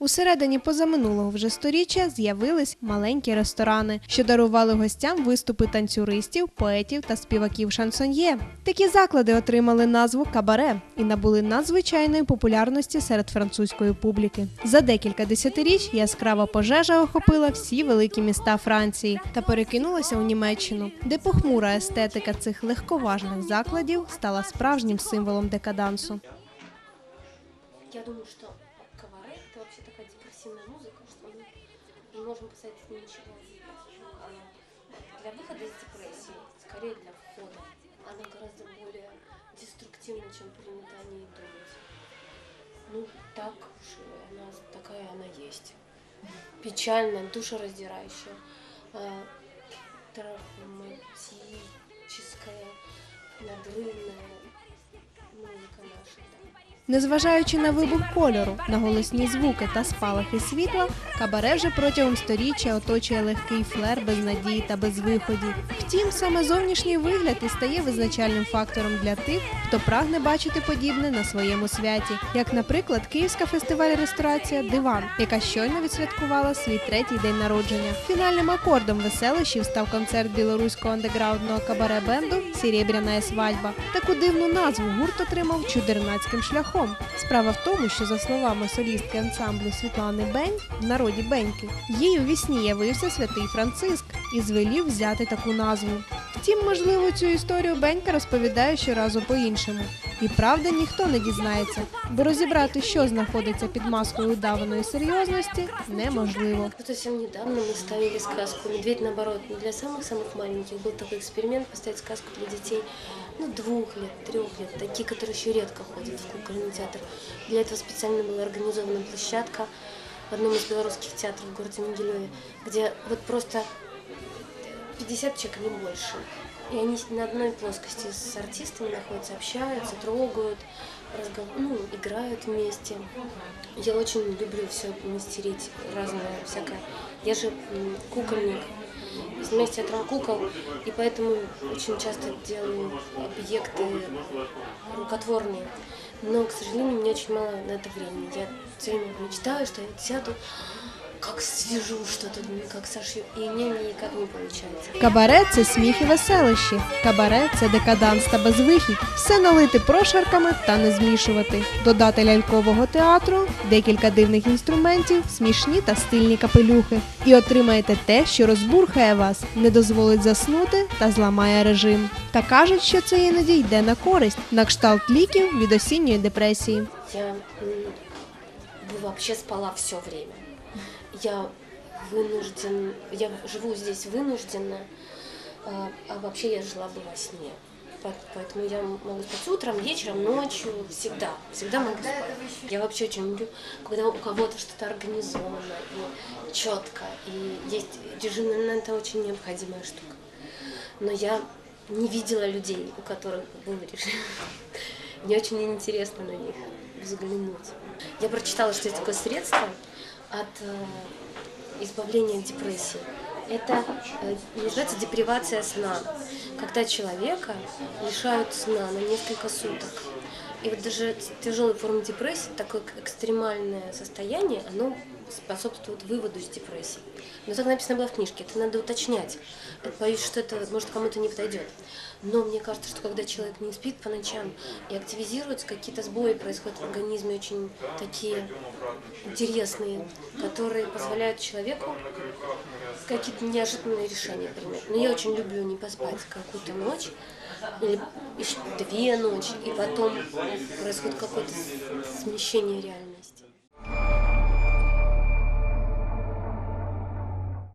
У середині позаминулого вже сторіччя з'явились маленькі ресторани, що дарували гостям виступи танцюристів, поетів та співаків шансоньє. Такі заклади отримали назву кабаре і набули надзвичайної популярності серед французької публіки. За декілька десятиріч яскрава пожежа охопила всі великі міста Франції та перекинулася у Німеччину, де похмура естетика цих легковажних закладів стала справжнім символом декадансу. Я думаю, что кабаре это вообще такая депрессивная музыка, что мы не можем посоветовать ничего. А Для выхода из депрессии, скорее для входа, она гораздо более деструктивна, чем принято о ней думать. Ну, так уж и она такая она есть. Печальная, душераздирающая, а, травматическая, надрывная музыка наша. да. Незважаючи на вибух кольору, на голосні звуки та спалахи світла, кабаре вже протягом сторіччя оточує легкий флер без надії та без виходів. Втім, саме зовнішній вигляд і стає визначальним фактором для тих, хто прагне бачити подібне на своєму святі, як, наприклад, Київська фестиваль ресторація Диван, яка щойно відсвяткувала свій третій день народження. Фінальним акордом веселищів став концерт білоруського андеграундного кабаре бенду Сірєбряна свадьба. Таку дивну назву гурт отримав чудернацьким шляхом. Справа в тому, що за словами солістки ансамблю Світлани Бень, в народі Беньки, їй у вісні явився святий Франциск і звелів взяти таку назву. Втім, можливо, цю історію Бенька розповідає щоразу по-іншому. І правда ніхто не дізнається, бо розібрати, що знаходиться під маскою удаваної серйозності, неможливо. Вот совсем недавно мы ставили сказку «Медведь наоборот». Но для самых-самых маленьких был такой эксперимент поставить сказку для детей ну, двух лет, трех лет, такие, которые еще редко ходят в кукольный театр. Для этого специально была организована площадка в одном из белорусских театров в городе Могилеве, где вот просто 50 человек, не больше. И они на одной плоскости с артистами находятся, общаются, трогают, разгов- ну, играют вместе. Я очень люблю все мастерить, разное всякое. Я же кукольник, занимаюсь театром кукол, и поэтому очень часто делаю объекты рукотворные. Но, к сожалению, у меня очень мало на это времени. Я все время мечтаю, что я сяду, как свяжу что-то, как сошью, и меня никак не получается. Кабаре це сміх і веселище. Кабаре це декаданс та безвихідь. Все налити прошарками та не змішувати. Додати лялькового театру, декілька дивних інструментів, смішні та стильні капелюхи. І отримаєте те, що розбурхає вас, не дозволить заснути та зламає режим. Та кажуть, що це іноді йде на користь, на кшталт ліків від осінньої депресії. Я м, вообще спала все время. Я вынужден, я живу здесь вынужденно, а, а вообще я жила бы во сне. По- Поэтому я могу спать утром, вечером, ночью, всегда, всегда могу спать. Я вообще очень люблю, когда у кого-то что-то организовано и четко, и есть режим, наверное, это очень необходимая штука. Но я не видела людей, у которых был режим. Мне очень интересно на них взглянуть. Я прочитала, что есть такое средство от э, избавления от депрессии. Это э, называется депривация сна. Когда человека лишают сна на несколько суток. И вот даже тяжелой формы депрессии, такое экстремальное состояние, оно способствует выводу из депрессии. Но так написано было в книжке, это надо уточнять. Боюсь, что это может кому-то не подойдет. Но мне кажется, что когда человек не спит по ночам и активизируются, какие-то сбои происходят в организме очень такие интересные, которые позволяют человеку какие-то неожиданные решения принять. Но я очень люблю не поспать какую-то ночь, или две ночи, и потом происходит какое-то смещение реально.